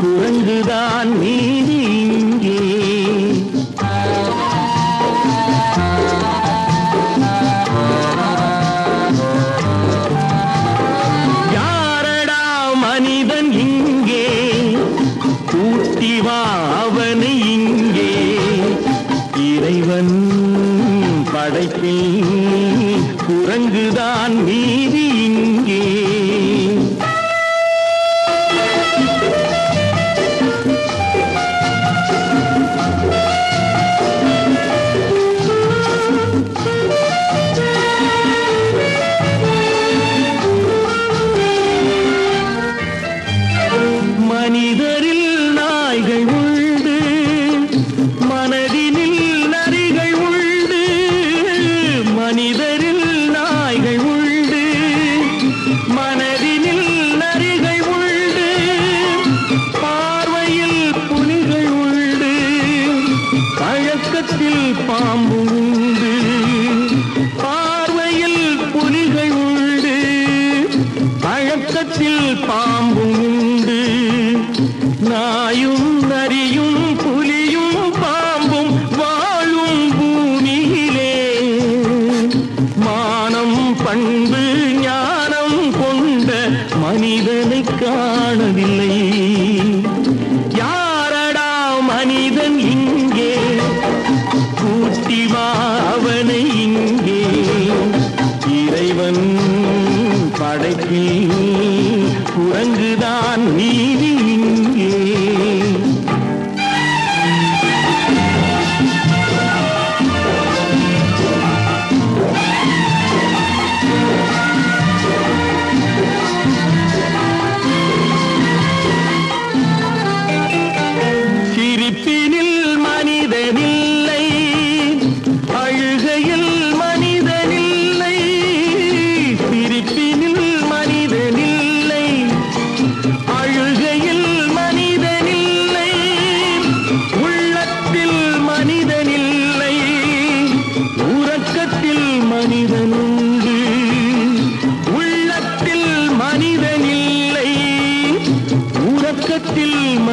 குரங்குதான் மீதி இங்கே. யாரடா மனிதன் இங்கே? கூட்டிவா அவனை இங்கே. இறைவன் படைப்பில் குரங்குதான் மீதி மனதினில் நரிகள் உண்டு பார்வையில் புலிகள் உண்டு பழக்கத்தில் பாம்பு உண்டு பார்வையில் புலிகள் உண்டு பழக்கத்தில் பாம்பும் உண்டு. நாயும் நரியும் புலியும் பாம்பும் வாழும் பூமியிலே மானம் பண்பு மனிதனை காணவில்லை. யாரடா மனிதன் இங்கே? கூட்டிவா அவனை இங்கே. இறைவன் படைப்பில் குரங்குதான் நீதி இங்கே.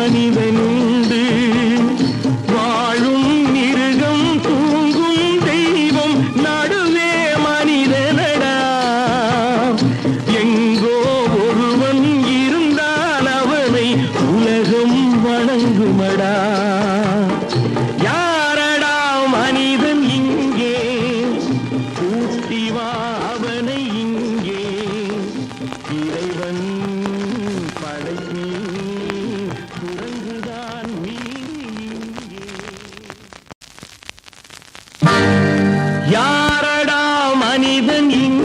மனிதனுண்டு. வாழும் மிருகம் தூங்கும் தெய்வம் நடுவே மனிதனடா. எங்கோ ஒருவன் இருந்தால் அவனை உலகம் வணங்குமடா.